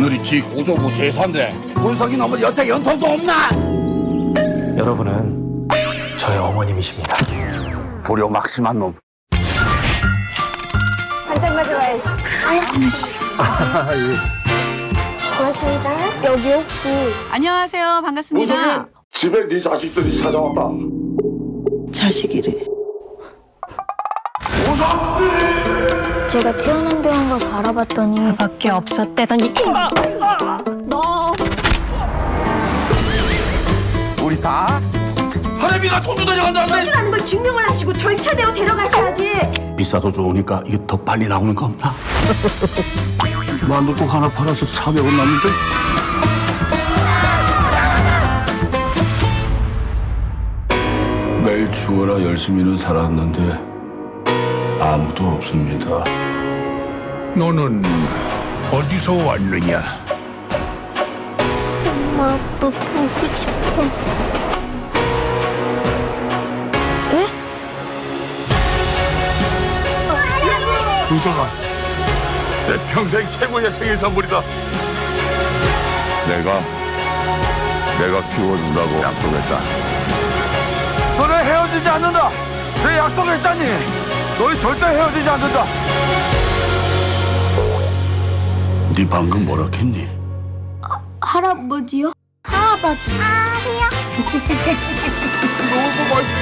오늘이 지 고조부 제사인데 문석이 너무 여태 연통도 없나? 여러분은 저의 어머님이십니다. 불효막심한 놈. 한잔 가져와야지. 고맙습니다. 여기 혹시 안녕하세요. 반갑습니다. 집에 네 자식들이 찾아왔다. 자식이래. 제가 태어난 병원 가서 알아봤더니 밖에 없었대더니 너 우리 다 하래비가 돈도 데려간다는데 라는 걸 증명을 하시고 절차대로 데려가셔야지. 비싸도 좋으니까 이게 더 빨리 나오는 거 없나? 만두국 하나 팔아서 400원 남는데 매일 죽어라 열심히는 살았는데 아무도 없습니다. 너는 어디서 왔느냐? 엄마 아빠 보고 싶어. 우성아, 내 평생 최고의 생일 선물이다. 내가 내가 키워준다고 약속했다. 너네 헤어지지 않는다. 내 약속했다니. 너희 절대 헤어지지 않는다. 네 방금 뭐라 했니? 할아버지요? 할아버지. 아니야. 너무 맛있어.